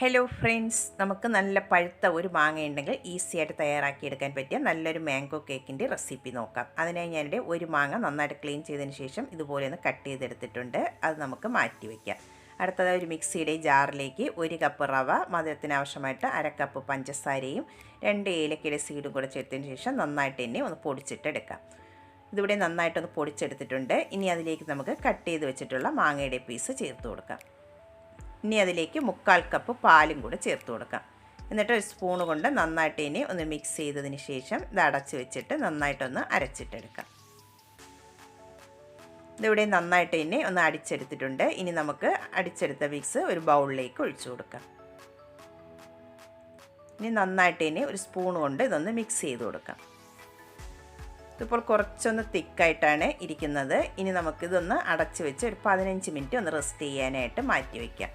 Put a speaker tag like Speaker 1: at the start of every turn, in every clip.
Speaker 1: Hello friends നമുക്ക് നല്ല പഴുത്ത ഒരു മാങ്ങ ഉണ്ടെങ്കിൽ ഈസി ആയിട്ട് തയ്യാറാക്കിയെടുക്കാൻ പറ്റിയ നല്ലൊരു മാംഗോ കേക്കിന്റെ റെസിപ്പി നോക്കാം. അതിനായി ഞാനിവിടെ ഒരു മാങ്ങ നന്നായിട്ട് ക്ലീൻ ചെയ്തതിന് ശേഷം ഇതുപോലെ ഒന്ന് കട്ട് ചെയ്തെടുത്തിട്ടുണ്ട്. അത് നമുക്ക് മാറ്റി വയ്ക്കാം അടുത്തതായി ഒരു മിക്സിയുടെ ജാറിലേക്ക് ഒരു കപ്പ് റവ മധുരത്തിന് ആവശ്യമായിട്ട് അര കപ്പ് പഞ്ചസാരയും രണ്ട് ഏലക്കയുടെ സീഡും കൂടെ ചേർത്തതിന് ശേഷം നന്നായിട്ട് തന്നെ ഒന്ന് പൊടിച്ചിട്ടെടുക്കാം. ഇതിവിടെ നന്നായിട്ടൊന്ന് പൊടിച്ചെടുത്തിട്ടുണ്ട്. ഇനി അതിലേക്ക് നമുക്ക് കട്ട് ചെയ്ത് വെച്ചിട്ടുള്ള മാങ്ങയുടെ പീസ് ചേർത്ത് കൊടുക്കാം. ഇനി അതിലേക്ക് മുക്കാൽ കപ്പ് പാലും കൂടെ ചേർത്ത് കൊടുക്കാം. എന്നിട്ട് ഒരു സ്പൂൺ കൊണ്ട് നന്നായിട്ട് ഇനി ഒന്ന് മിക്സ് ചെയ്തതിന് ശേഷം ഇത് അടച്ച് വെച്ചിട്ട് നന്നായിട്ടൊന്ന് അരച്ചിട്ടെടുക്കാം. ഇതിവിടെ നന്നായിട്ട് ഇനി ഒന്ന് അടിച്ചെടുത്തിട്ടുണ്ട്. ഇനി നമുക്ക് അടിച്ചെടുത്ത മിക്സ് ഒരു ബൗളിലേക്ക് ഒഴിച്ചു കൊടുക്കാം. ഇനി നന്നായിട്ട് ഇനി ഒരു സ്പൂൺ കൊണ്ട് ഇതൊന്ന് മിക്സ് ചെയ്ത് കൊടുക്കാം. ഇതിപ്പോൾ കുറച്ചൊന്ന് തിക്കായിട്ടാണ് ഇരിക്കുന്നത്. ഇനി നമുക്കിതൊന്ന് അടച്ച് വെച്ച് ഒരു പതിനഞ്ച് മിനിറ്റ് ഒന്ന് റെസ്റ്റ് ചെയ്യാനായിട്ട് മാറ്റി വയ്ക്കാം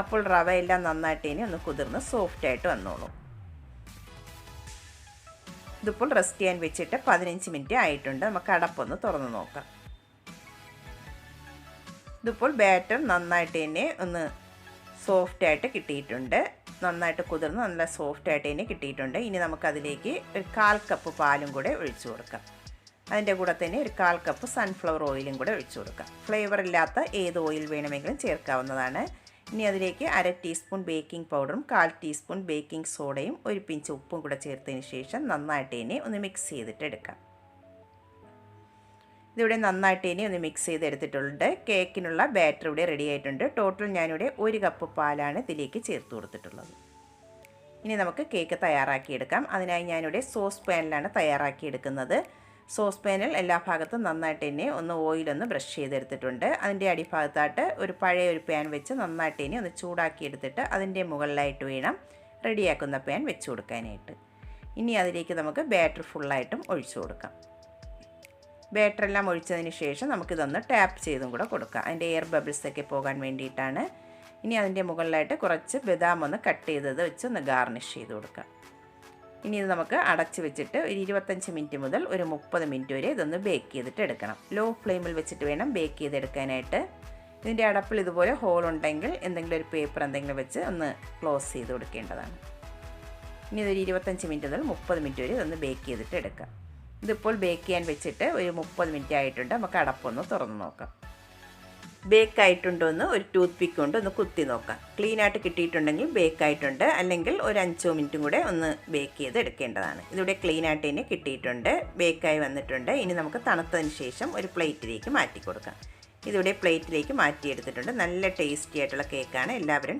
Speaker 1: അപ്പോൾ റവ എല്ലാം നന്നായിട്ട് ഇനി ഒന്ന് കുതിർന്ന് സോഫ്റ്റായിട്ട് വന്നോളൂ. ഇതിപ്പോൾ റെസ്റ്റ് ചെയ്യാൻ വെച്ചിട്ട് പതിനഞ്ച് മിനിറ്റ് ആയിട്ടുണ്ട്. നമുക്ക് അടപ്പൊന്ന് തുറന്ന് നോക്കാം. ഇതിപ്പോൾ ബാറ്റർ നന്നായിട്ട് തന്നെ ഒന്ന് സോഫ്റ്റായിട്ട് കിട്ടിയിട്ടുണ്ട്. നന്നായിട്ട് കുതിർന്ന് നല്ല സോഫ്റ്റായിട്ട് തന്നെ കിട്ടിയിട്ടുണ്ട്. ഇനി നമുക്കതിലേക്ക് ഒരു കാൽ കപ്പ് പാലും കൂടെ ഒഴിച്ചു കൊടുക്കാം. അതിന്റെ കൂടെ തന്നെ ഒരു കാൽ കപ്പ് സൺഫ്ലവർ ഓയിലും കൂടെ ഒഴിച്ചു കൊടുക്കാം. ഫ്ലേവർ ഇല്ലാത്ത ഏത് ഓയിൽ വേണമെങ്കിലും ചേർക്കാവുന്നതാണ്. ഇനി അതിലേക്ക് അര ടീസ്പൂൺ ബേക്കിംഗ് പൗഡറും കാൽ ടീസ്പൂൺ ബേക്കിംഗ് സോഡയും ഒരു പിഞ്ച് ഉപ്പും കൂടെ ചേർത്തതിന് ശേഷം നന്നായിട്ട് ഇനി ഒന്ന് മിക്സ് ചെയ്തിട്ട് എടുക്കാം. ഇതിവിടെ നന്നായിട്ട് ഇനി ഒന്ന് മിക്സ് ചെയ്തെടുത്തിട്ടുണ്ട് കേക്കിനുള്ള ബാറ്റർ ഇവിടെ റെഡി ആയിട്ടുണ്ട്. ടോട്ടൽ ഞാനിവിടെ ഒരു കപ്പ് പാലാണ് ഇതിലേക്ക് ചേർത്ത് കൊടുത്തിട്ടുള്ളത്. ഇനി നമുക്ക് കേക്ക് തയ്യാറാക്കിയെടുക്കാം അതിനായി ഞാനിവിടെ സോസ് പാനിലാണ് തയ്യാറാക്കിയെടുക്കുന്നത് സോസ് പാനിൽ എല്ലാ ഭാഗത്തും നന്നായിട്ട് തന്നെ ഒന്ന് ഓയിലൊന്ന് ബ്രഷ് ചെയ്തെടുത്തിട്ടുണ്ട്. അതിന്റെ അടിഭാഗത്തായിട്ട് ഒരു പഴയ ഒരു പാൻ വെച്ച് നന്നായിട്ട് ഇനി ഒന്ന് ചൂടാക്കി എടുത്തിട്ട് അതിന്റെ മുകളിലായിട്ട് വേണം റെഡിയാക്കുന്ന പാൻ വെച്ച് കൊടുക്കാനായിട്ട്. ഇനി അതിലേക്ക് നമുക്ക് ബാറ്റർ ഫുള്ളായിട്ടും ഒഴിച്ചു കൊടുക്കാം. ബാറ്ററെല്ലാം ഒഴിച്ചതിന് ശേഷം നമുക്കിതൊന്ന് ടാപ്പ് ചെയ്തും കൂടെ കൊടുക്കാം. അതിന്റെ എയർ ബബിൾസൊക്കെ പോകാൻ വേണ്ടിയിട്ടാണ്. ഇനി അതിന്റെ മുകളിലായിട്ട് കുറച്ച് ബദാം ഒന്ന് കട്ട് ചെയ്തത് വെച്ച് ഒന്ന് ഗാർണിഷ് ചെയ്ത് കൊടുക്കാം. ഇനി ഇത് നമുക്ക് അടച്ചു വെച്ചിട്ട് ഒരു ഇരുപത്തഞ്ച് മിനിറ്റ് മുതൽ ഒരു മുപ്പത് മിനിറ്റ് വരെ ഇതൊന്ന് ബേക്ക് ചെയ്തിട്ട് എടുക്കണം. ലോ ഫ്ലെയിമിൽ വെച്ചിട്ട് വേണം ബേക്ക് ചെയ്തെടുക്കാനായിട്ട്. ഇതിന്റെ അടപ്പിൽ ഇതുപോലെ ഹോൾ ഉണ്ടെങ്കിൽ എന്തെങ്കിലും ഒരു പേപ്പർ എന്തെങ്കിലും വെച്ച് ഒന്ന് ക്ലോസ് ചെയ്ത് കൊടുക്കേണ്ടതാണ്. ഇനി ഇതൊരു ഇരുപത്തഞ്ച് മിനിറ്റ് മുതൽ മുപ്പത് മിനിറ്റ് വരെ ഇതൊന്ന് ബേക്ക് ചെയ്തിട്ട് എടുക്കാം. ഇതിപ്പോൾ ബേക്ക് ചെയ്യാൻ വെച്ചിട്ട് ഒരു മുപ്പത് മിനിറ്റ് ആയിട്ടുണ്ട്. നമുക്ക് അടപ്പൊന്ന് തുറന്ന് നോക്കാം. ബേക്ക് ആയിട്ടുണ്ടോ എന്ന് ഒരു ടൂത്ത് പിക്ക് കൊണ്ട് ഒന്ന് കുത്തി നോക്കാം. ക്ലീൻ ആയിട്ട് കിട്ടിയിട്ടുണ്ടെങ്കിൽ ബേക്ക് ആയിട്ടുണ്ട് അല്ലെങ്കിൽ ഒരു അഞ്ചോ മിനിറ്റും കൂടെ ഒന്ന് ബേക്ക് ചെയ്ത് എടുക്കേണ്ടതാണ്. ഇതിവിടെ ക്ലീൻ ആയിട്ട് തന്നെ കിട്ടിയിട്ടുണ്ട്. ബേക്കായി വന്നിട്ടുണ്ട്. ഇനി നമുക്ക് തണുത്തതിന് ശേഷം ഒരു പ്ലേറ്റിലേക്ക് മാറ്റി കൊടുക്കാം ഇതിവിടെ പ്ലേറ്റിലേക്ക് മാറ്റിയെടുത്തിട്ടുണ്ട്. നല്ല ടേസ്റ്റി ആയിട്ടുള്ള കേക്കാണ്. എല്ലാവരും